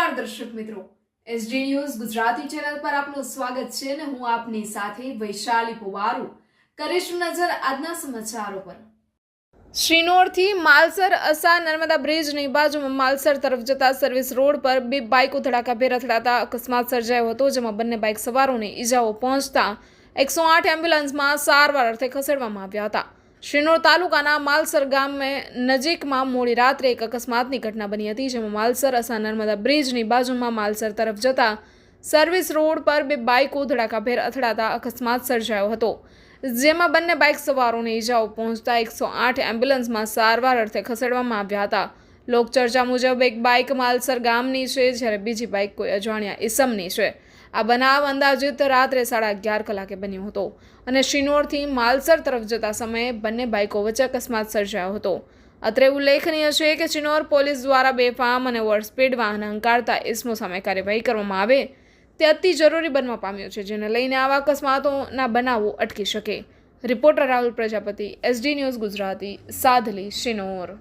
નમસ્કાર દર્શક મિત્રો. એસડી ન્યૂઝ ગુજરાતી ચેનલ પર આપનું સ્વાગત છે અને હું આપની સાથે વૈશાલી પુવારુ. કરીશું નજર આજના સમાચારો પર. શ્રીનોરથી માલસર અસા નર્મદા બ્રિજની બાજુમાં માલસર તરફ જતા સર્વિસ રોડ પર બે બાઇકો ધડાકાભેર અથડાતા અકસ્માત સર્જાયો હતો, જેમાં બંને બાઇક સવારોને ઈજાઓ પહોંચતા એકસો આઠ એમ્બ્યુલન્સમાં સારવાર અર્થે ખસેડવામાં આવ્યા હતા. શ્રીનોર તાલુકાના માલસર ગામે નજીકમાં મોડી રાત્રે એક અકસ્માતની ઘટના બની હતી, જેમાં માલસર અસા નર્મદા બ્રિજની બાજુમાં માલસર તરફ જતા સર્વિસ રોડ પર બે બાઇકો ધડાકાભેર અથડાતા અકસ્માત સર્જાયો હતો, જેમાં બંને બાઇક સવારોને ઈજાઓ પહોંચતા એકસો આઠ એમ્બ્યુલન્સમાં સારવાર અર્થે ખસેડવામાં આવ્યા હતા. લોકચર્ચા મુજબ એક બાઇક માલસર ગામની છે, જ્યારે બીજી બાઇક કોઈ અજાણ્યા ઇસમની છે. આ બનાવ અંદાજિત રાત્રે સાડા અગિયાર કલાકે બન્યો હતો અને શિનોરથી માલસર તરફ જતા સમયે બંને બાઇકો વચ્ચે અકસ્માત સર્જાયો હતો. અત્રે ઉલ્લેખનીય છે કે ચિનોર પોલીસ દ્વારા બેફામ અને ઓવરસ્પીડ વાહન હંકારતા ઇસમો સામે કાર્યવાહી કરવામાં આવે તે અતિ જરૂરી બનવા પામ્યો છે, જેને લઈને આવા અકસ્માતોના બનાવો અટકી શકે. Reporter Rahul Prajapati, SD news Gujarati, Sadhli, Sinor.